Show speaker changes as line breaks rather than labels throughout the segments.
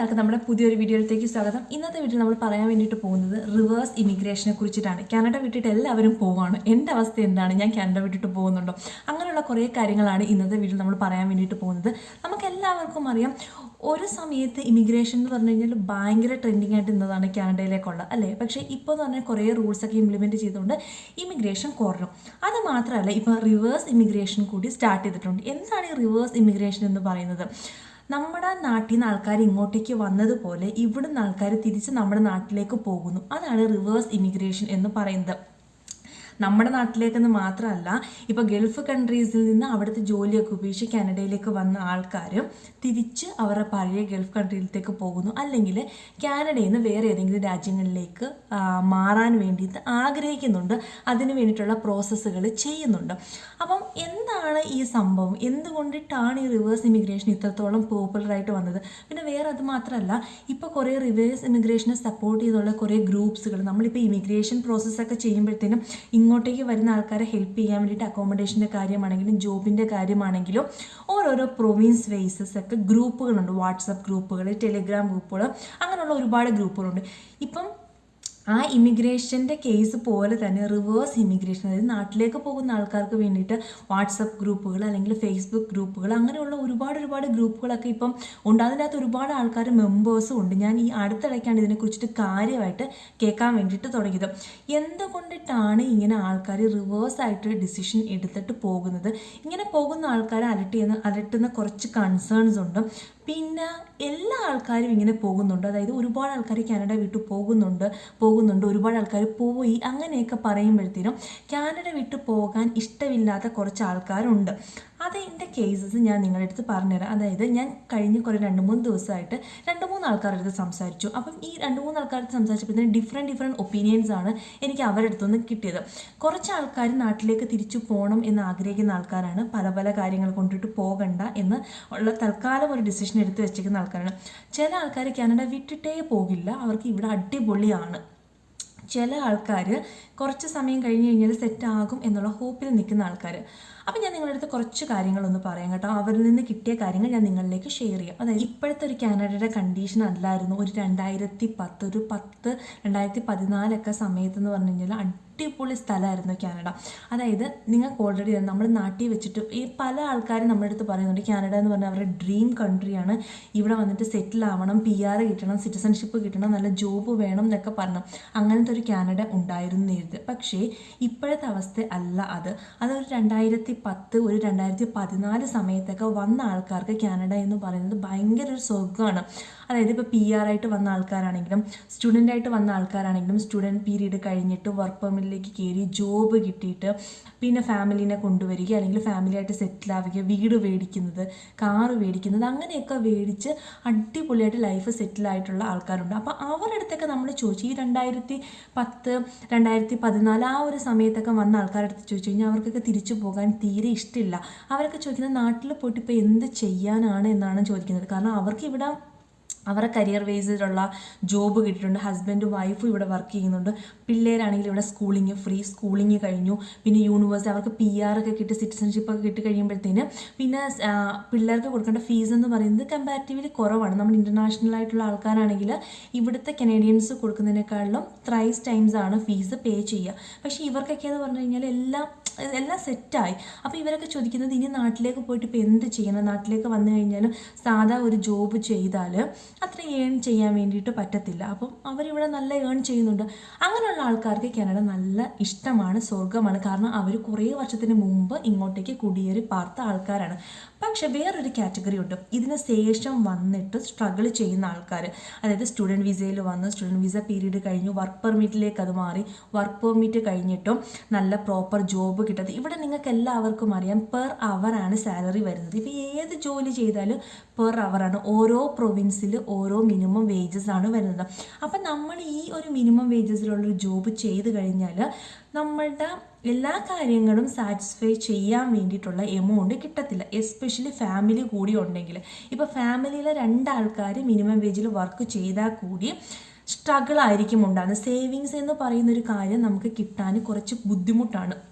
എല്ലാവർക്കും നമ്മുടെ പുതിയൊരു വീഡിയോയിലേക്ക് സ്വാഗതം. ഇന്നത്തെ വീഡിയോ നമ്മൾ പറയാൻ വേണ്ടിയിട്ട് പോകുന്നത് റിവേഴ്സ് ഇമിഗ്രേഷനെ കുറിച്ചിട്ടാണ്. കാനഡ വിട്ടിട്ട് എല്ലാവരും പോവാണ്. എന്റെ അവസ്ഥ എന്താണ്? ഞാൻ കാനഡ വിട്ടിട്ട് പോകുന്നുണ്ടോ? അങ്ങനെയുള്ള കുറേ കാര്യങ്ങളാണ് ഇന്നത്തെ വീഡിയോ നമ്മൾ പറയാൻ വേണ്ടിയിട്ട് പോകുന്നത്. നമുക്ക് എല്ലാവർക്കും അറിയാം ഒരു സമയത്ത് ഇമിഗ്രേഷൻ എന്ന് പറഞ്ഞു കഴിഞ്ഞാൽ ഭയങ്കര ട്രെൻഡിങ് ആയിട്ട് ഇന്നതാണ് കാനഡയിലേക്കുള്ള അല്ലേ? പക്ഷേ ഇപ്പോൾ എന്ന് പറഞ്ഞാൽ കുറേ റൂൾസ് ഒക്കെ ഇംപ്ലിമെന്റ് ചെയ്തുകൊണ്ട് ഇമിഗ്രേഷൻ കുറഞ്ഞു. അത് മാത്രമല്ല ഇപ്പോൾ റിവേഴ്സ് ഇമിഗ്രേഷൻ കൂടി സ്റ്റാർട്ട് ചെയ്തിട്ടുണ്ട്. എന്താണ് ഈ റിവേഴ്സ് ഇമിഗ്രേഷൻ എന്ന് പറയുന്നത്? നമ്മുടെ നാട്ടിൽ നിന്ന് ആൾക്കാർ ഇങ്ങോട്ടേക്ക് വന്നതുപോലെ ഇവിടുന്ന് ആൾക്കാർ തിരിച്ച് നമ്മുടെ നാട്ടിലേക്ക് പോകുന്നു. അതാണ് റിവേഴ്സ് ഇമിഗ്രേഷൻ എന്ന് പറയുന്നത്. നമ്മുടെ നാട്ടിലേക്കെന്ന് മാത്രമല്ല ഇപ്പോൾ ഗൾഫ് കൺട്രീസിൽ നിന്ന് അവിടുത്തെ ജോലിയൊക്കെ ഉപേക്ഷിച്ച് കാനഡയിലേക്ക് വന്ന ആൾക്കാർ തിരിച്ച് അവരുടെ പഴയ ഗൾഫ് കൺട്രിയിലേക്ക് പോകുന്നു. അല്ലെങ്കിൽ കാനഡയിൽ നിന്ന് വേറെ ഏതെങ്കിലും രാജ്യങ്ങളിലേക്ക് മാറാൻ വേണ്ടിയിട്ട് ആഗ്രഹിക്കുന്നുണ്ട്. അതിന് വേണ്ടിയിട്ടുള്ള പ്രോസസ്സുകൾ ചെയ്യുന്നുണ്ട്. അപ്പം എന്താണ് ഈ സംഭവം? എന്തുകൊണ്ടിട്ടാണ് ഈ റിവേഴ്സ് ഇമിഗ്രേഷൻ ഇത്രത്തോളം പോപ്പുലറായിട്ട് വന്നത്? പിന്നെ വേറെ അത് മാത്രമല്ല ഇപ്പോൾ കുറേ റിവേഴ്സ് ഇമിഗ്രേഷനെ സപ്പോർട്ട് ചെയ്തുള്ള കുറേ ഗ്രൂപ്പ്സുകൾ നമ്മളിപ്പോൾ ഇമിഗ്രേഷൻ പ്രോസസ്സൊക്കെ ചെയ്യുമ്പോഴത്തേനും ഇങ്ങോട്ടേക്ക് വരുന്ന ആൾക്കാരെ ഹെൽപ്പ് ചെയ്യാൻ വേണ്ടിയിട്ട് അക്കോമഡേഷന്റെ കാര്യമാണെങ്കിലും ജോബിന്റെ കാര്യമാണെങ്കിലും ഓരോരോ പ്രൊവിൻസ് വൈസസ് ഒക്കെ ഗ്രൂപ്പുകളുണ്ട് വാട്സപ്പ് ഗ്രൂപ്പുകൾ ടെലിഗ്രാം ഗ്രൂപ്പുകൾ അങ്ങനെയുള്ള ഒരുപാട് ഗ്രൂപ്പുകളുണ്ട് ഇപ്പം ആ ഇമിഗ്രേഷന്റെ കേസ് പോലെ തന്നെ റിവേഴ്സ് ഇമിഗ്രേഷൻ അതായത് നാട്ടിലേക്ക് പോകുന്ന ആൾക്കാർക്ക് വേണ്ടിയിട്ട് വാട്സപ്പ് ഗ്രൂപ്പുകൾ അല്ലെങ്കിൽ ഫേസ്ബുക്ക് ഗ്രൂപ്പുകൾ അങ്ങനെയുള്ള ഒരുപാട് ഒരുപാട് ഗ്രൂപ്പുകളൊക്കെ ഇപ്പം ഉണ്ട്. അതിനകത്ത് ഒരുപാട് ആൾക്കാർ മെമ്പേഴ്സും ഉണ്ട്. ഞാൻ ഈ അടുത്തിടയ്ക്കാണ് ഇതിനെക്കുറിച്ചിട്ട് കാര്യമായിട്ട് കേൾക്കാൻ വേണ്ടിയിട്ട് തുടങ്ങിയത്. എന്തുകൊണ്ടിട്ടാണ് ഇങ്ങനെ ആൾക്കാർ റിവേഴ്സ് ആയിട്ട് ഡിസിഷൻ എടുത്തിട്ട് പോകുന്നത്? ഇങ്ങനെ പോകുന്ന ആൾക്കാരെ അലട്ടിയെന്ന് അലട്ടുന്ന കുറച്ച് കൺസേൺസ് ഉണ്ട്. പിന്നെ എല്ലാ ആൾക്കാരും ഇങ്ങനെ പോകുന്നുണ്ട്. അതായത് ഒരുപാട് ആൾക്കാർ കാനഡ വിട്ടു പോകുന്നുണ്ട്. പോകുന്നുണ്ട്. ഒരുപാട് ആൾക്കാർ പോയി അങ്ങനെയൊക്കെ പറയുമ്പോഴത്തേനും കാനഡ വിട്ട് പോകാൻ ഇഷ്ടമില്ലാത്ത കുറച്ച് ആൾക്കാരുണ്ട്. അതിന്റെ കേസസ് ഞാൻ നിങ്ങളുടെ അടുത്ത് പറഞ്ഞുതരാം. അതായത് ഞാൻ കഴിഞ്ഞ കുറേ രണ്ട് മൂന്ന് ദിവസമായിട്ട് രണ്ട് മൂന്ന് ആൾക്കാരുടെ അടുത്ത് സംസാരിച്ചു. അപ്പം ഈ രണ്ട് മൂന്ന് ആൾക്കാരുടെ സംസാരിച്ചപ്പോഴത്തേനും ഡിഫറെന്റ് ഡിഫറെന്റ് ഒപ്പീനിയൻസ് ആണ് എനിക്ക് അവരുടെ അടുത്തുനിന്ന് കിട്ടിയത്. കുറച്ച് ആൾക്കാർ നാട്ടിലേക്ക് തിരിച്ചു പോകണം എന്ന് ആഗ്രഹിക്കുന്ന ആൾക്കാരാണ്. പല പല കാര്യങ്ങൾ കൊണ്ടിട്ട് പോകണ്ട എന്ന് ഉള്ള തൽക്കാലം ഒരു ഡിസിഷൻ എടുത്ത് വെച്ചിരിക്കുന്ന ആൾക്കാരാണ്. ചില ആൾക്കാർ കാനഡ വിട്ടിട്ടേ പോകില്ല. അവർക്ക് ഇവിടെ അടിപൊളിയാണ്. ചില ആൾക്കാർ കുറച്ച് സമയം കഴിഞ്ഞ് കഴിഞ്ഞാൽ സെറ്റ് ആകും എന്നുള്ള ഹോപ്പിൽ നിൽക്കുന്ന ആൾക്കാർ അപ്പം ഞാൻ നിങ്ങളുടെ അടുത്ത് കുറച്ച് കാര്യങ്ങളൊന്ന് പറയാം കേട്ടോ. അവരിൽ നിന്ന് കിട്ടിയ കാര്യങ്ങൾ ഞാൻ നിങ്ങളിലേക്ക് ഷെയർ ചെയ്യാം. അതായത് ഇപ്പോഴത്തെ ഒരു കാനഡയുടെ കണ്ടീഷൻ അല്ലായിരുന്നു. ഒരു രണ്ടായിരത്തി പത്ത് ഒരു പത്ത് രണ്ടായിരത്തി പതിനാലൊക്കെ സമയത്ത് എന്ന് പറഞ്ഞു കഴിഞ്ഞാൽ അടിപൊളി സ്ഥലമായിരുന്നു കാനഡ. അതായത് നിങ്ങൾക്ക് ഓൾറെഡി നമ്മൾ നാട്ടിൽ വെച്ചിട്ട് ഈ പല ആൾക്കാരും നമ്മുടെ അടുത്ത് പറയുന്നുണ്ട് കാനഡ എന്ന് പറഞ്ഞാൽ അവരുടെ ഡ്രീം കൺട്രിയാണ് ഇവിടെ വന്നിട്ട് സെറ്റിൽ ആവണം പി ആർ കിട്ടണം സിറ്റിസൺഷിപ്പ് കിട്ടണം നല്ല ജോബ് വേണം എന്നൊക്കെ പറഞ്ഞു. അങ്ങനത്തെ ഒരു കാനഡ ഉണ്ടായിരുന്നു എഴുതി പക്ഷേ ഇപ്പോഴത്തെ അവസ്ഥ അല്ല അത്. അതൊരു രണ്ടായിരത്തി പത്ത് ഒരു രണ്ടായിരത്തി പതിനാല് സമയത്തൊക്കെ വന്ന ആൾക്കാർക്ക് കാനഡ എന്ന് പറയുന്നത് ഭയങ്കര ഒരു സ്വർഗമാണ്. അതായത് ഇപ്പോൾ പി ആർ ആയിട്ട് വന്ന ആൾക്കാരാണെങ്കിലും സ്റ്റുഡന്റ് ആയിട്ട് വന്ന ആൾക്കാരാണെങ്കിലും സ്റ്റുഡന്റ് പീരീഡ് കഴിഞ്ഞിട്ട് വർക്ക് പെർമിറ്റിലേക്ക് കയറി ജോബ് കിട്ടിയിട്ട് പിന്നെ ഫാമിലിനെ കൊണ്ടുവരിക അല്ലെങ്കിൽ ഫാമിലി ആയിട്ട് സെറ്റിൽ ആവുക വീട് മേടിക്കുന്നത് കാറ് മേടിക്കുന്നത് അങ്ങനെയൊക്കെ മേടിച്ച് അടിപൊളിയായിട്ട് ലൈഫ് സെറ്റിൽ ആയിട്ടുള്ള ആൾക്കാരുണ്ട്. അപ്പോൾ അവരുടെ അടുത്തൊക്കെ നമ്മൾ ചോദിച്ചു. ഈ രണ്ടായിരത്തി പത്ത് രണ്ടായിരത്തി പതിനാല് ആ ഒരു സമയത്തൊക്കെ വന്ന ആൾക്കാരുടെ അടുത്ത് ചോദിച്ചു കഴിഞ്ഞാൽ അവർക്കൊക്കെ തിരിച്ചു പോകാൻ തീരെ ഇഷ്ടമില്ല അവരൊക്കെ ചോദിക്കുന്നത് നാട്ടിൽ പോയിട്ട് ഇപ്പോൾ എന്ത് ചെയ്യാനാണ് എന്നാണ് ചോദിക്കുന്നത്. കാരണം അവർക്ക് ഇവിടെ അവരുടെ കരിയർ ബേസിലുള്ള ജോബ് കിട്ടിയിട്ടുണ്ട്. ഹസ്ബൻഡും വൈഫും ഇവിടെ വർക്ക് ചെയ്യുന്നുണ്ട്. പിള്ളേരാണെങ്കിൽ ഇവിടെ സ്കൂളിങ് ഫ്രീ സ്കൂളിങ് കഴിഞ്ഞു. പിന്നെ യൂണിവേഴ്സിറ്റി അവർക്ക് പി ആർ ഒക്കെ കിട്ടി സിറ്റിസൺഷിപ്പ് ഒക്കെ കിട്ടി കഴിയുമ്പോഴത്തേന് പിന്നെ പിള്ളേർക്ക് കൊടുക്കേണ്ട ഫീസ് എന്ന് പറയുന്നത് കമ്പാരിറ്റീവ്ലി കുറവാണ്. നമ്മൾ ഇന്റർനാഷണൽ ആയിട്ടുള്ള ആൾക്കാരാണെങ്കിൽ ഇവിടുത്തെ കനേഡിയൻസ് കൊടുക്കുന്നതിനേക്കാളും ത്രൈസ് ടൈംസ് ആണ് ഫീസ് പേ ചെയ്യുക. പക്ഷേ ഇവർക്കൊക്കെ എന്ന് പറഞ്ഞു കഴിഞ്ഞാൽ എല്ലാം എല്ലാം സെറ്റായി അപ്പോൾ ഇവരൊക്കെ ചോദിക്കുന്നത് ഇനി നാട്ടിലേക്ക് പോയിട്ട് ഇപ്പോൾ എന്ത് ചെയ്യണം? നാട്ടിലേക്ക് വന്നു കഴിഞ്ഞാൽ സാധാ ഒരു ജോബ് ചെയ്താൽ അത്ര ഏൺ ചെയ്യാൻ വേണ്ടിയിട്ട് പറ്റത്തില്ല. അപ്പം അവരിവിടെ നല്ല ഏൺ ചെയ്യുന്നുണ്ട്. അങ്ങനെയുള്ള ആൾക്കാർക്ക് കാനഡ നല്ല ഇഷ്ടമാണ് സ്വർഗമാണ് കാരണം അവർ കുറേ വർഷത്തിന് മുമ്പ് ഇങ്ങോട്ടേക്ക് കുടിയേറി പാർത്ത ആൾക്കാരാണ്. പക്ഷെ വേറൊരു കാറ്റഗറി ഉണ്ട്. ഇതിന് ശേഷം വന്നിട്ട് സ്ട്രഗിൾ ചെയ്യുന്ന ആൾക്കാർ അതായത് സ്റ്റുഡന്റ് വിസയിൽ വന്ന്. സ്റ്റുഡന്റ് വിസ പീരീഡ് കഴിഞ്ഞു. വർക്ക് പെർമിറ്റിലേക്ക് അത് മാറി. വർക്ക് പെർമിറ്റ് കഴിഞ്ഞിട്ടും നല്ല പ്രോപ്പർ ജോബ് കിട്ടത് ഇവിടെ നിങ്ങൾക്ക് എല്ലാവർക്കും അറിയാം പെർ ആണ് സാലറി വരുന്നത്. ഇപ്പോൾ ഏത് ജോലി ചെയ്താലും പെർ ആണ്. ഓരോ പ്രൊവിൻസിൽ ഓരോ മിനിമം വേജസ് ആണ് വരുന്നത്. അപ്പം നമ്മൾ ഈ ഒരു മിനിമം വേജസിലുള്ളൊരു ജോബ് ചെയ്ത് കഴിഞ്ഞാൽ നമ്മളുടെ എല്ലാ കാര്യങ്ങളും സാറ്റിസ്ഫൈ ചെയ്യാൻ വേണ്ടിയിട്ടുള്ള എമൗണ്ട് കിട്ടത്തില്ല. എസ്പെഷ്യലി ഫാമിലി കൂടി ഉണ്ടെങ്കിൽ. ഇപ്പോൾ ഫാമിലിയിലെ രണ്ടാൾക്കാർ മിനിമം വേജിൽ വർക്ക് ചെയ്താൽ കൂടി സ്ട്രഗിൾ ആയിരിക്കും ഉണ്ടാകുന്നത് സേവിങ്സ് എന്ന് പറയുന്ന ഒരു കാര്യം നമുക്ക് കിട്ടാൻ കുറച്ച് ബുദ്ധിമുട്ടാണ്.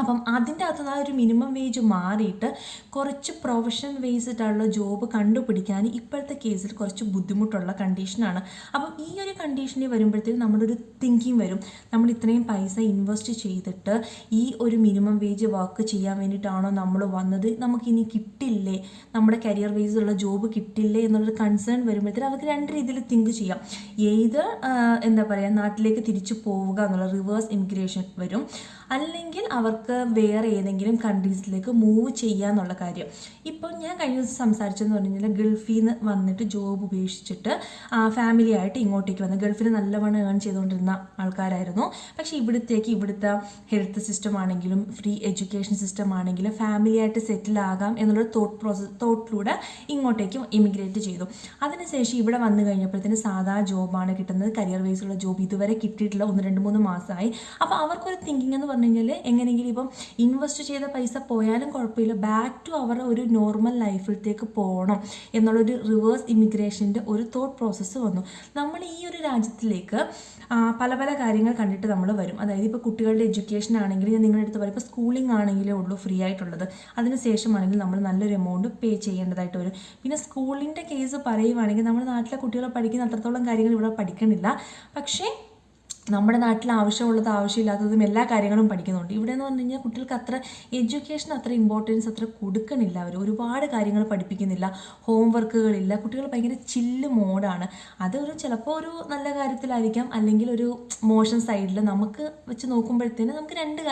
അപ്പം അതിന്റെ അകത്ത് ആ ഒരു മിനിമം വേജ് മാറിയിട്ട് കുറച്ച് പ്രൊഫഷണൽ വേസ്ഡായിട്ടുള്ള ജോബ് കണ്ടുപിടിക്കാൻ ഇപ്പോഴത്തെ കേസിൽ കുറച്ച് ബുദ്ധിമുട്ടുള്ള കണ്ടീഷനാണ് അപ്പം ഈ ഒരു കണ്ടീഷനിൽ വരുമ്പോഴത്തേക്കും നമ്മുടെ ഒരു തിങ്കിങ് വരും. നമ്മൾ ഇത്രയും പൈസ ഇൻവെസ്റ്റ് ചെയ്തിട്ട് ഈ ഒരു മിനിമം വേജ് വർക്ക് ചെയ്യാൻ വേണ്ടിയിട്ടാണോ നമ്മൾ വന്നത്? നമുക്കിനി കിട്ടില്ലേ? നമ്മുടെ കരിയർ വേസിലുള്ള ജോബ് കിട്ടില്ലേ എന്നുള്ളൊരു കൺസേൺ വരുമ്പോഴത്തേക്കും അവർക്ക് രണ്ട് രീതിയിൽ തിങ്ക് ചെയ്യാം. ഏത് എന്താ പറയുക നാട്ടിലേക്ക് തിരിച്ചു പോവുക എന്നുള്ള റിവേഴ്സ് ഇമിഗ്രേഷൻ വരും. അല്ലെങ്കിൽ അവർക്ക് വേറെ ഏതെങ്കിലും കൺട്രീസിലേക്ക് മൂവ് ചെയ്യാന്നുള്ള കാര്യം. ഇപ്പം ഞാൻ കഴിഞ്ഞ ദിവസം സംസാരിച്ചെന്ന് പറഞ്ഞു കഴിഞ്ഞാൽ ഗൾഫിൽ നിന്ന് വന്നിട്ട് ജോബ് ഉപേക്ഷിച്ചിട്ട് ഫാമിലി ആയിട്ട് ഇങ്ങോട്ടേക്ക് വന്ന് ഗൾഫിൽ നല്ലവണ്ണം ഏൺ ചെയ്തുകൊണ്ടിരുന്ന ആൾക്കാരായിരുന്നു. പക്ഷേ ഇവിടത്തേക്ക് ഇവിടുത്തെ ഹെൽത്ത് സിസ്റ്റം ആണെങ്കിലും ഫ്രീ എഡ്യൂക്കേഷൻ സിസ്റ്റം ആണെങ്കിലും ഫാമിലി ആയിട്ട് സെറ്റിൽ ആകാം എന്നുള്ള തോട്ട് പ്രോസസ് തോട്ടിലൂടെ ഇങ്ങോട്ടേക്ക് ഇമിഗ്രേറ്റ് ചെയ്തു. അതിനുശേഷം ഇവിടെ വന്നു കഴിഞ്ഞപ്പോഴത്തേന് സാധാ ജോബാണ് കിട്ടുന്നത്. കരിയർ വൈസുള്ള ജോബ് ഇതുവരെ കിട്ടിയിട്ടില്ല. ഒന്ന് രണ്ട് മൂന്ന് മാസമായി. അപ്പോൾ അവർക്കൊരു തിങ്കിങ് എന്ന് പറഞ്ഞു കഴിഞ്ഞാൽ എങ്ങനെയെങ്കിലും ഇപ്പം ഇൻവെസ്റ്റ് ചെയ്ത പൈസ പോയാലും കുഴപ്പമില്ല. ബാക്ക് ടു അവരുടെ ഒരു നോർമൽ ലൈഫിലത്തേക്ക് പോകണം എന്നുള്ളൊരു റിവേഴ്സ് ഇമിഗ്രേഷന്റെ ഒരു തോട്ട് പ്രോസസ്സ് വന്നു. നമ്മൾ ഈ ഒരു രാജ്യത്തിലേക്ക് പല പല കാര്യങ്ങൾ കണ്ടിട്ട് നമ്മൾ വരും. അതായത് ഇപ്പോൾ കുട്ടികളുടെ എഡ്യൂക്കേഷൻ ആണെങ്കിൽ ഞാൻ നിങ്ങളുടെ അടുത്ത് പറയും ഇപ്പോൾ സ്കൂളിംഗ് ആണെങ്കിലേ ഉള്ളൂ ഫ്രീ ആയിട്ടുള്ളത്. അതിന് ശേഷമാണെങ്കിൽ നമ്മൾ നല്ലൊരു എമൗണ്ട് പേ ചെയ്യേണ്ടതായിട്ട് വരും. പിന്നെ സ്കൂളിന്റെ കേസ് പറയുവാണെങ്കിൽ നമ്മുടെ നാട്ടിലെ കുട്ടികളെ പഠിക്കുന്ന അത്രത്തോളം കാര്യങ്ങൾ ഇവിടെ പഠിക്കണില്ല. പക്ഷേ നമ്മുടെ നാട്ടിൽ ആവശ്യമുള്ളത് ആവശ്യമില്ലാത്തതും എല്ലാ കാര്യങ്ങളും പഠിക്കുന്നുണ്ട്. ഇവിടെ എന്ന് പറഞ്ഞു കഴിഞ്ഞാൽ കുട്ടികൾക്ക് അത്ര എഡ്യൂക്കേഷൻ അത്ര ഇമ്പോർട്ടൻസ് അത്ര കൊടുക്കണില്ല അവർ ഒരുപാട് കാര്യങ്ങൾ പഠിപ്പിക്കുന്നില്ല. ഹോം വർക്കുകളില്ല കുട്ടികൾ ഭയങ്കര ചില്ല് മോഡാണ് അതൊരു ചിലപ്പോൾ ഒരു നല്ല കാര്യത്തിലായിരിക്കാം. അല്ലെങ്കിൽ ഒരു മോശം സൈഡിൽ നമുക്ക് വെച്ച് നോക്കുമ്പോഴത്തേന് നമുക്ക് രണ്ട്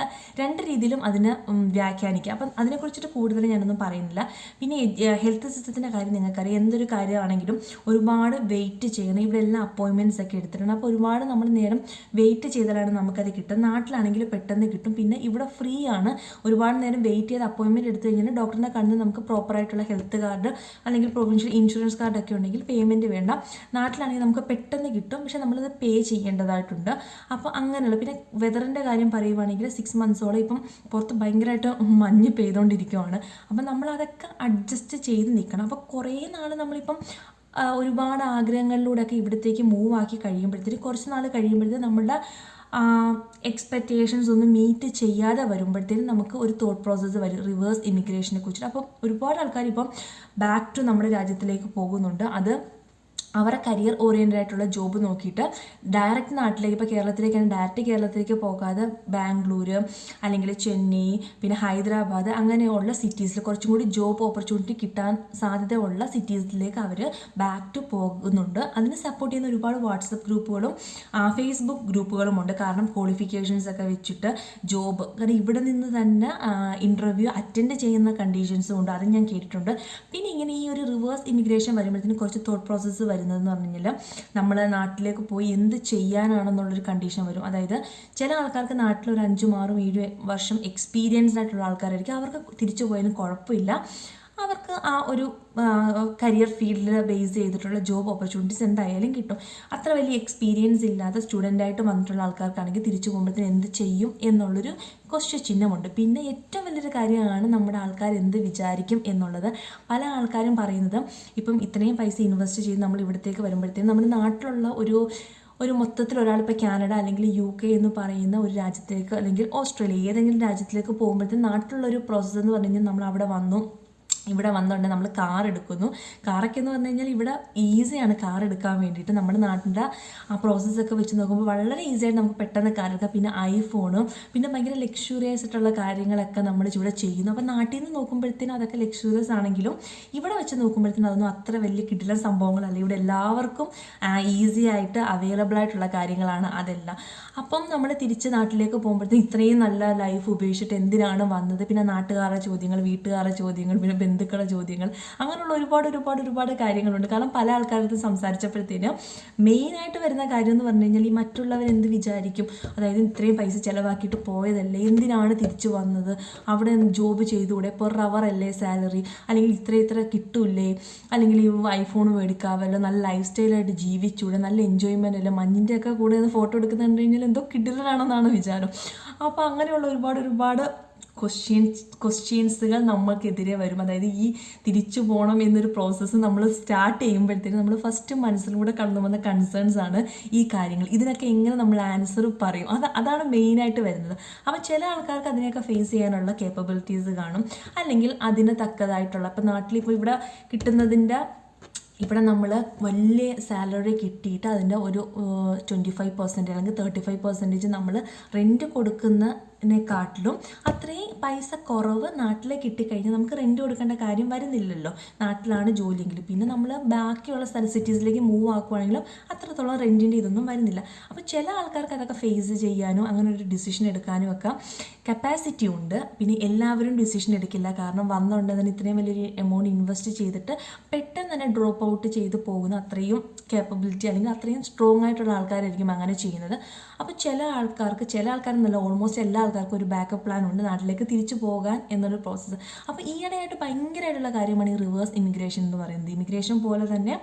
രണ്ട് രീതിയിലും അതിനെ വ്യാഖ്യാനിക്കാം. അപ്പം അതിനെക്കുറിച്ചിട്ട് കൂടുതൽ ഞാനൊന്നും പറയുന്നില്ല. പിന്നെ ഹെൽത്ത് സിസ്റ്റത്തിന്റെ കാര്യം നിങ്ങൾക്കറിയാം. എന്തൊരു കാര്യമാണെങ്കിലും ഒരുപാട് വെയിറ്റ് ചെയ്യണം. ഇവിടെ എല്ലാം അപ്പോയിൻമെന്റ്സ് ഒക്കെ എടുത്തിട്ടുണ്ട്. അപ്പോൾ ഒരുപാട് നമ്മൾ നേരം വെയിറ്റ് ചെയ്താലാണ് നമുക്കത് കിട്ടും നാട്ടിലാണെങ്കിൽ പെട്ടെന്ന് കിട്ടും. പിന്നെ ഇവിടെ ഫ്രീ ആണ്. ഒരുപാട് നേരം വെയിറ്റ് ചെയ്ത് അപ്പോയിൻമെന്റ് എടുത്തു കഴിഞ്ഞാൽ ഡോക്ടറിനെ കണ്ട് നമുക്ക് പ്രോപ്പറായിട്ടുള്ള ഹെൽത്ത് കാർഡ് അല്ലെങ്കിൽ പ്രൊവിൻഷ്യൽ ഇൻഷുറൻസ് കാർഡൊക്കെ ഉണ്ടെങ്കിൽ പേയ്മെന്റ് വേണ്ട. നാട്ടിലാണെങ്കിൽ നമുക്ക് പെട്ടെന്ന് കിട്ടും. പക്ഷേ നമ്മളത് പേ ചെയ്യേണ്ടതായിട്ടുണ്ട്. അപ്പോൾ അങ്ങനെയുള്ള പിന്നെ വെതറിന്റെ കാര്യം പറയുവാണെങ്കിൽ സിക്സ് മന്ത്സോളം ഇപ്പം പുറത്ത് ഭയങ്കരമായിട്ട് മഞ്ഞ് പെയ്തുകൊണ്ടിരിക്കുവാണ്. അപ്പം നമ്മളതൊക്കെ അഡ്ജസ്റ്റ് ചെയ്ത് നിൽക്കണം. അപ്പോൾ കുറേ നാൾ നമ്മളിപ്പം ഒരുപാട് ആഗ്രഹങ്ങളിലൂടെയൊക്കെ ഇവിടത്തേക്ക് മൂവ് ആക്കി കഴിയുമ്പോഴത്തേക്ക് കുറച്ച് നാൾ കഴിയുമ്പോഴത്തേക്ക് നമ്മളുടെ എക്സ്പെക്റ്റേഷൻസ് ഒന്നും മീറ്റ് ചെയ്യാതെ വരുമ്പോഴത്തേനും നമുക്ക് ഒരു തോട്ട് പ്രോസസ്സ് വരും. റിവേഴ്സ് ഇമിഗ്രേഷനെ കുറിച്ചിട്ട്. അപ്പം ഒരുപാട് ആൾക്കാർ ഇപ്പം ബാക്ക് ടു നമ്മുടെ രാജ്യത്തിലേക്ക് പോകുന്നുണ്ട്. അത് അവരുടെ കരിയർ ഓറിയന്റഡ് ആയിട്ടുള്ള ജോബ് നോക്കിയിട്ട് ഡയറക്റ്റ് നാട്ടിലേക്ക് ഇപ്പോൾ കേരളത്തിലേക്കാണ് ഡയറക്റ്റ് കേരളത്തിലേക്ക് പോകാതെ ബാംഗ്ലൂർ അല്ലെങ്കിൽ ചെന്നൈ പിന്നെ ഹൈദരാബാദ് അങ്ങനെയുള്ള സിറ്റീസിൽ കുറച്ചും കൂടി ജോബ് ഓപ്പർച്യൂണിറ്റി കിട്ടാൻ സാധ്യതയുള്ള സിറ്റീസിലേക്ക് അവർ ബാക്ക് ടു പോകുന്നുണ്ട്. അതിന് സപ്പോർട്ട് ചെയ്യുന്ന ഒരുപാട് വാട്സപ്പ് ഗ്രൂപ്പുകളും ഫേസ്ബുക്ക് ഗ്രൂപ്പുകളുമുണ്ട് കാരണം ക്വാളിഫിക്കേഷൻസ് ഒക്കെ വെച്ചിട്ട് ജോബ് കാരണം ഇവിടെ നിന്ന് തന്നെ ഇന്റർവ്യൂ അറ്റൻഡ് ചെയ്യുന്ന കണ്ടീഷൻസും ഉണ്ട്. അത് ഞാൻ കേട്ടിട്ടുണ്ട്. പിന്നെ ഇങ്ങനെ ഈ ഒരു റിവേഴ്സ് ഇമിഗ്രേഷൻ വരുമ്പോഴത്തേന് കുറച്ച് തോട്ട് പ്രോസസ്സ് വരുന്നതെന്ന് പറഞ്ഞു കഴിഞ്ഞാൽ നമ്മൾ നാട്ടിലേക്ക് പോയി എന്ത് ചെയ്യാനാണെന്നുള്ളൊരു കണ്ടീഷൻ വരും. അതായത് ചില ആൾക്കാർക്ക് നാട്ടിൽ ഒരു അഞ്ചും ആറും ഏഴ് വർഷം എക്സ്പീരിയൻസ്ഡ് ആയിട്ടുള്ള ആൾക്കാരായിരിക്കും. അവർക്ക് തിരിച്ചു പോയാലും കുഴപ്പമില്ല. അവർക്ക് ആ ഒരു കരിയർ ഫീൽഡിൽ ബേസ് ചെയ്തിട്ടുള്ള ജോബ് ഓപ്പർച്യൂണിറ്റീസ് എന്തായാലും കിട്ടും. അത്ര വലിയ എക്സ്പീരിയൻസ് ഇല്ലാത്ത സ്റ്റുഡന്റായിട്ട് വന്നിട്ടുള്ള ആൾക്കാർക്കാണെങ്കിൽ തിരിച്ചു പോകുമ്പോഴത്തേന് എന്ത് ചെയ്യും എന്നുള്ളൊരു ക്വസ്റ്റ്യൻ ചിഹ്നമുണ്ട്. പിന്നെ ഏറ്റവും വലിയൊരു കാര്യമാണ് നമ്മുടെ ആൾക്കാർ എന്ത് വിചാരിക്കും എന്നുള്ളത്. പല ആൾക്കാരും പറയുന്നത് ഇപ്പം ഇത്രയും പൈസ ഇൻവെസ്റ്റ് ചെയ്ത് നമ്മൾ ഇവിടത്തേക്ക് വരുമ്പോഴത്തേക്കും നമ്മുടെ നാട്ടിലുള്ള ഒരു ഒരു മൊത്തത്തിൽ ഒരാൾ ഇപ്പോൾ കാനഡ അല്ലെങ്കിൽ യു കെ എന്ന് പറയുന്ന ഒരു രാജ്യത്തേക്ക് അല്ലെങ്കിൽ ഓസ്ട്രേലിയ ഏതെങ്കിലും രാജ്യത്തിലേക്ക് പോകുമ്പോഴത്തേക്കും നാട്ടിലുള്ള ഒരു പ്രോസസ്സ് എന്ന് പറഞ്ഞു കഴിഞ്ഞാൽ നമ്മൾ അവിടെ വന്നു. ഇവിടെ വന്നുകൊണ്ട് നമ്മൾ കാർ എടുക്കുന്നു. കാറൊക്കെ എന്ന് പറഞ്ഞു കഴിഞ്ഞാൽ ഇവിടെ ഈസിയാണ് കാർ എടുക്കാൻ വേണ്ടിയിട്ട്. നമ്മുടെ നാട്ടിന്റെ ആ പ്രോസസ്സൊക്കെ വെച്ച് നോക്കുമ്പോൾ വളരെ ഈസി ആയിട്ട് നമുക്ക് പെട്ടെന്ന് കാർ എടുക്കാം. പിന്നെ ഐഫോണും പിന്നെ ഭയങ്കര ലക്ഷറിയസ് ആയിട്ടുള്ള കാര്യങ്ങളൊക്കെ നമ്മൾ ഇവിടെ ചെയ്യുന്നു. അപ്പോൾ നാട്ടിൽ നിന്ന് നോക്കുമ്പോഴത്തേനും അതൊക്കെ ലക്ഷറിയസ് ആണെങ്കിലും ഇവിടെ വെച്ച് നോക്കുമ്പോഴത്തേനും അതൊന്നും അത്ര വലിയ കിട്ടില്ല സംഭവങ്ങളല്ല. ഇവിടെ എല്ലാവർക്കും ഈസി ആയിട്ട് അവൈലബിൾ ആയിട്ടുള്ള കാര്യങ്ങളാണ് അതെല്ലാം. അപ്പം നമ്മൾ തിരിച്ച് നാട്ടിലേക്ക് പോകുമ്പോഴത്തേക്കും ഇത്രയും നല്ല ലൈഫ് ഉപേക്ഷിച്ചിട്ട് എന്തിനാണ് വന്നത്? പിന്നെ നാട്ടുകാരുടെ ചോദ്യങ്ങൾ വീട്ടുകാരുടെ ചോദ്യങ്ങൾ പിന്നെ ബന്ധുക്കളുടെ ചോദ്യങ്ങൾ അങ്ങനെയുള്ള ഒരുപാട് ഒരുപാട് ഒരുപാട് കാര്യങ്ങളുണ്ട്. കാരണം പല ആൾക്കാരുടെ സംസാരിച്ചപ്പോഴത്തേനും മെയിനായിട്ട് വരുന്ന കാര്യം എന്ന് പറഞ്ഞു കഴിഞ്ഞാൽ ഈ മറ്റുള്ളവർ എന്ത് വിചാരിക്കും? അതായത് ഇത്രയും പൈസ ചിലവാക്കിയിട്ട് പോയതല്ലേ? എന്തിനാണ് തിരിച്ചു വന്നത്? അവിടെ ജോബ് ചെയ്തുകൂടെ? പെർ അവർ അല്ലേ സാലറി അല്ലെങ്കിൽ ഇത്ര ഇത്ര കിട്ടൂലേ അല്ലെങ്കിൽ ഈ ഐഫോൺ മേടിക്കാവല്ലോ നല്ല ലൈഫ് സ്റ്റൈലായിട്ട് ജീവിച്ചൂടെ? നല്ല എൻജോയ്മെന്റ് അല്ലേ? മഞ്ഞിന്റെ ഒക്കെ കൂടെ ഫോട്ടോ എടുക്കുന്നുണ്ട് കഴിഞ്ഞാൽ എന്തോ കിടിലനാണെന്നാണ് വിചാരം. അപ്പോൾ അങ്ങനെയുള്ള ഒരുപാട് ഒരുപാട് ക്വസ്റ്റ്യൻസ് ക്വസ്റ്റ്യൻസുകൾ നമ്മൾക്കെതിരെ വരും. അതായത് ഈ തിരിച്ചു പോകണം എന്നൊരു പ്രോസസ്സ് നമ്മൾ സ്റ്റാർട്ട് ചെയ്യുമ്പോഴത്തേക്കും നമ്മൾ ഫസ്റ്റ് മനസ്സിലൂടെ കടന്നു വന്ന കൺസേൺസ് ആണ് ഈ കാര്യങ്ങൾ. ഇതിനൊക്കെ എങ്ങനെ നമ്മൾ ആൻസർ പറയും? അത് അതാണ് മെയിനായിട്ട് വരുന്നത്. അപ്പോൾ ചില ആൾക്കാർക്ക് അതിനെയൊക്കെ ഫേസ് ചെയ്യാനുള്ള കേപ്പബിലിറ്റീസ് കാണും. അല്ലെങ്കിൽ അതിന് തക്കതായിട്ടുള്ള ഇപ്പോൾ നാട്ടിലിപ്പോൾ ഇവിടെ കിട്ടുന്നതിന്റെ ഇവിടെ നമ്മൾ വലിയ സാലറി കിട്ടിയിട്ട് അതിന്റെ ഒരു ട്വന്റി ഫൈവ് പെർസെന്റേജ് അല്ലെങ്കിൽ തേർട്ടി ഫൈവ് പെർസെന്റേജ് നമ്മൾ റെന്റ് കൊടുക്കുന്നതിനെക്കാട്ടിലും അത്രയും പൈസ കുറവ് നാട്ടിലെ കിട്ടിക്കഴിഞ്ഞാൽ നമുക്ക് റെന്റ് കൊടുക്കേണ്ട കാര്യം വരുന്നില്ലല്ലോ. നാട്ടിലാണ് ജോലിയെങ്കിൽ. പിന്നെ നമ്മൾ ബാക്കിയുള്ള സ്ഥല സിറ്റീസിലേക്ക് മൂവ് ആക്കുവാണെങ്കിലും അത്രത്തോളം റെന്റിന്റെ ഇതൊന്നും വരുന്നില്ല. അപ്പോൾ ചില ആൾക്കാർക്ക് അതൊക്കെ ഫേസ് ചെയ്യാനും അങ്ങനെ ഒരു ഡിസിഷൻ എടുക്കാനും ഒക്കെ കപ്പാസിറ്റി ഉണ്ട്. പിന്നെ എല്ലാവരും ഡിസിഷൻ എടുക്കില്ല. കാരണം വന്നുകൊണ്ട് തന്നെ ഇത്രയും വലിയൊരു എമൗണ്ട് ഇൻവെസ്റ്റ് ചെയ്തിട്ട് പെട്ടെന്ന് തന്നെ ഡ്രോപ്പ് ഔട്ട് ചെയ്ത് പോകുന്ന അത്രയും കേപ്പബിലിറ്റി അല്ലെങ്കിൽ അത്രയും സ്ട്രോങ് ആയിട്ടുള്ള ആൾക്കാരായിരിക്കും അങ്ങനെ ചെയ്യുന്നത്. അപ്പോൾ ചില ആൾക്കാർക്ക് ചില ആൾക്കാരെന്നല്ല ഓൾമോസ്റ്റ് എല്ലാ ആൾക്കാർക്കും ഒരു ബാക്കപ്പ് പ്ലാൻ ഉണ്ട് നാട്ടിലേക്ക് തിരിച്ചു പോകാൻ എന്നൊരു പ്രോസസ്സ് അപ്പോൾ ഈയിടെയായിട്ട് ഭയങ്കരമായിട്ടുള്ള കാര്യമാണ് ഈ റിവേഴ്സ് ഇമിഗ്രേഷൻ എന്ന് പറയുന്നത്. ഇമിഗ്രേഷൻ പോലെ തന്നെ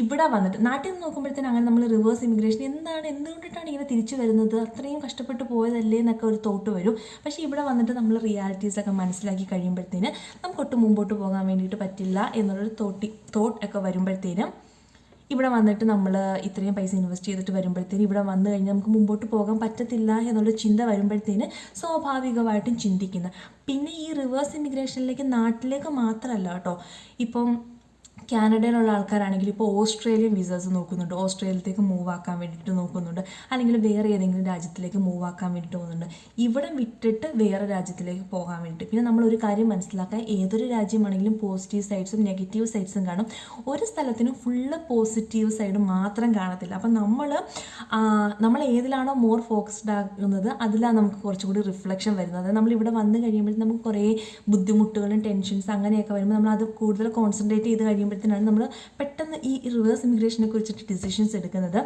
ഇവിടെ വന്നിട്ട് നാട്ടിൽ നിന്ന് നോക്കുമ്പോഴത്തേനും അങ്ങനെ നമ്മൾ റിവേഴ്സ് ഇമിഗ്രേഷൻ എന്താണ് എന്തുകൊണ്ടിട്ടാണ് ഇങ്ങനെ തിരിച്ചു വരുന്നത്? അത്രയും കഷ്ടപ്പെട്ട് പോയതല്ലേ എന്നൊക്കെ ഒരു തോട്ട് വരും. പക്ഷേ ഇവിടെ വന്നിട്ട് നമ്മൾ റിയാലിറ്റീസൊക്കെ മനസ്സിലാക്കി കഴിയുമ്പോഴത്തേന് നമുക്ക് ഒട്ടും മുമ്പോട്ട് പോകാൻ വേണ്ടിയിട്ട് പറ്റില്ല എന്നുള്ളൊരു തോട്ടി തോട്ട് ഒക്കെ വരുമ്പോഴത്തേനും ഇവിടെ വന്നിട്ട് നമ്മൾ ഇത്രയും പൈസ ഇൻവെസ്റ്റ് ചെയ്തിട്ട് വരുമ്പോഴത്തേന് ഇവിടെ വന്നു കഴിഞ്ഞാൽ നമുക്ക് മുമ്പോട്ട് പോകാൻ പറ്റത്തില്ല എന്നുള്ള ചിന്ത വരുമ്പോഴത്തേന് സ്വാഭാവികമായിട്ടും ചിന്തിക്കുന്നത് പിന്നെ ഈ റിവേഴ്സ് ഇമിഗ്രേഷനിലേക്ക് നാട്ടിലേക്ക് മാത്രമല്ല കേട്ടോ. ഇപ്പം കാനഡയിലുള്ള ആൾക്കാരാണെങ്കിൽ ഇപ്പോൾ ഓസ്ട്രേലിയൻ വിസസ് നോക്കുന്നുണ്ട്. ഓസ്ട്രേലിയത്തേക്ക് മൂവ് ആക്കാൻ വേണ്ടിയിട്ട് നോക്കുന്നുണ്ട്. അല്ലെങ്കിൽ വേറെ ഏതെങ്കിലും രാജ്യത്തിലേക്ക് മൂവ് ആക്കാൻ വേണ്ടിയിട്ട് പോകുന്നുണ്ട് ഇവിടെ വിട്ടിട്ട് വേറെ രാജ്യത്തിലേക്ക് പോകാൻ വേണ്ടിയിട്ട്. പിന്നെ നമ്മൾ ഒരു കാര്യം മനസ്സിലാക്കുക ഏതൊരു രാജ്യമാണെങ്കിലും പോസിറ്റീവ് സൈഡ്സും നെഗറ്റീവ് സൈഡ്സും കാണും. ഒരു സ്ഥലത്തിനും ഫുള്ള് പോസിറ്റീവ് സൈഡ് മാത്രം കാണത്തില്ല. അപ്പം നമ്മൾ നമ്മൾ ഏതിലാണോ മോർ ഫോക്കസ്ഡ് ആകുന്നത് അതിലാണ് നമുക്ക് കുറച്ചുകൂടി റിഫ്ലക്ഷൻ വരുന്നത്. നമ്മൾ ഇവിടെ വന്നു കഴിയുമ്പോഴത്തേക്കും നമുക്ക് കുറേ ബുദ്ധിമുട്ടുകളും ടെൻഷൻസ് അങ്ങനെയൊക്കെ വരുമ്പോൾ നമ്മൾ അത് കൂടുതൽ കോൺസെൻട്രേറ്റ് ചെയ്ത് കഴിയുമ്പോഴത്തേനാണ് നമ്മൾ പെട്ടെന്ന് ഈ റിവേഴ്സ് ഇമിഗ്രേഷനെ കുറിച്ചിട്ട് ഡിസിഷൻസ് എടുക്കുന്നത്.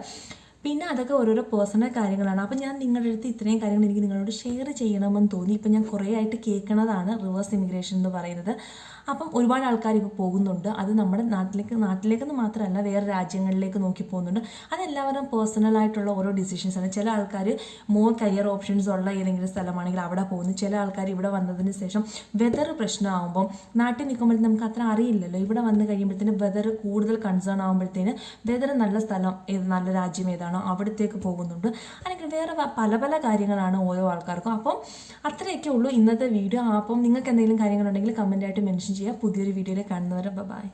പിന്നെ അതൊക്കെ ഓരോരോ പേഴ്സണൽ കാര്യങ്ങളാണ്. അപ്പോൾ ഞാൻ നിങ്ങളുടെ അടുത്ത് ഇത്രയും കാര്യങ്ങൾ എനിക്ക് നിങ്ങളോട് ഷെയർ ചെയ്യണമെന്ന് തോന്നി. ഇപ്പം ഞാൻ കുറേ ആയിട്ട് കേൾക്കണതാണ് റിവേഴ്സ് ഇമിഗ്രേഷൻ എന്ന് പറയുന്നത്. അപ്പം ഒരുപാട് ആൾക്കാർ ഇപ്പോൾ പോകുന്നുണ്ട്. അത് നമ്മുടെ നാട്ടിലേക്ക് നാട്ടിലേക്കെന്ന് മാത്രമല്ല വേറെ രാജ്യങ്ങളിലേക്ക് നോക്കി പോകുന്നുണ്ട്. അതെല്ലാവരും പേഴ്സണലായിട്ടുള്ള ഓരോ ഡിസിഷൻസാണ് ചില ആൾക്കാർ മോർ കരിയർ ഓപ്ഷൻസ് ഉള്ള ഏതെങ്കിലും സ്ഥലമാണെങ്കിൽ അവിടെ പോകുന്നു. ചില ആൾക്കാർ ഇവിടെ വന്നതിന് ശേഷം വെതർ പ്രശ്നമാകുമ്പം നാട്ടിൽ നിൽക്കുമ്പോഴത്തേന് നമുക്ക് അത്ര അറിയില്ലല്ലോ. ഇവിടെ വന്ന് കഴിയുമ്പോഴത്തേന് വെതർ കൂടുതൽ കൺസേൺ ആകുമ്പോഴത്തേന് വെതർ നല്ല സ്ഥലം ഏത് നല്ല രാജ്യം ഏതാണോ അവിടത്തേക്ക് പോകുന്നുണ്ട്. അല്ലെങ്കിൽ വേറെ പല പല കാര്യങ്ങളാണ് ഓരോ ആൾക്കാർക്കും. അപ്പം അത്രയൊക്കെ ഉള്ളൂ ഇന്നത്തെ വീഡിയോ. അപ്പം നിങ്ങൾക്ക് എന്തെങ്കിലും കാര്യങ്ങളുണ്ടെങ്കിൽ കമന്റായിട്ട് മെൻഷൻ ചെയ്യുക പുതിയൊരു വീഡിയോയിൽ കാണുന്നവരെ ബൈ.